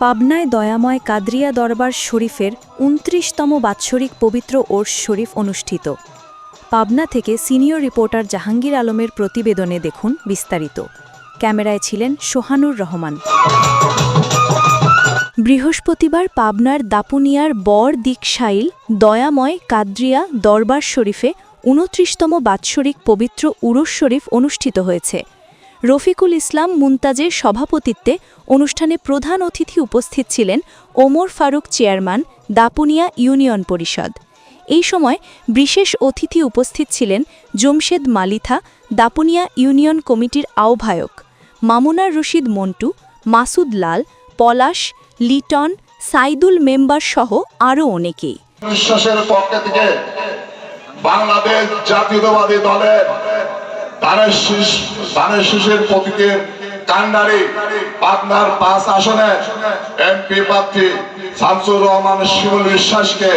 পাবনায় দয়াময় কাদরিয়া দরবার শরীফের উনত্রিশতম বাৎসরিক পবিত্র ওর্স শরীফ অনুষ্ঠিত। পাবনা থেকে সিনিয়র রিপোর্টার জাহাঙ্গীর আলমের প্রতিবেদনে দেখুন বিস্তারিত। ক্যামেরায় ছিলেন সোহানুর রহমান। বৃহস্পতিবার পাবনার দাপুনিয়ার বর দিকশাইল দয়াময় কাদ্রিয়া দরবার শরীফে উনত্রিশতম বাৎসরিক পবিত্র উরস শরীফ অনুষ্ঠিত হয়েছে। রফিকুল ইসলাম মুনতাজের সভাপতিত্বে অনুষ্ঠানে প্রধান অতিথি উপস্থিত ছিলেন ওমর ফারুক চেয়ারম্যান, দাপুনিয়া ইউনিয়ন পরিষদ। এই সময় বিশেষ অতিথি উপস্থিত ছিলেন জমশেদ মালিথা, দাপুনিয়া ইউনিয়ন কমিটির আহ্বায়ক মামুনার রশিদ মন্টু, মাসুদ লাল, পলাশ, লিটন, সাইদুল মেম্বার সহ আরও অনেকেই। বাংলাদেশ জাতীয়তাবাদী দলের কান্ডারি, পাবনার পাঁচ আসনে এমপি প্রার্থী শামসুর রহমান শিমুল বিশ্বাসকে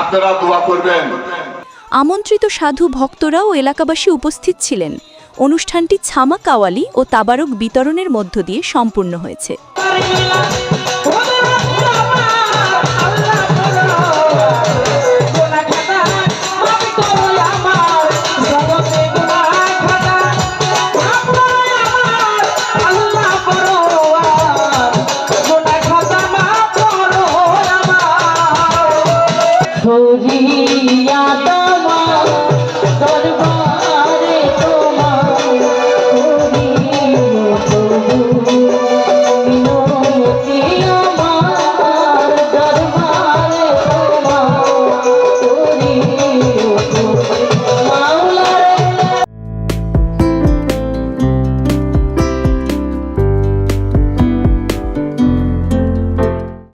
আপনারা দোয়া করবেন। আমন্ত্রিত সাধু ভক্তরা ও এলাকাবাসী উপস্থিত ছিলেন। অনুষ্ঠানটি ছামা কাওয়ালি ও তাবারক বিতরণের মধ্য দিয়ে সম্পূর্ণ হয়েছে। I yeah, yeah, yeah,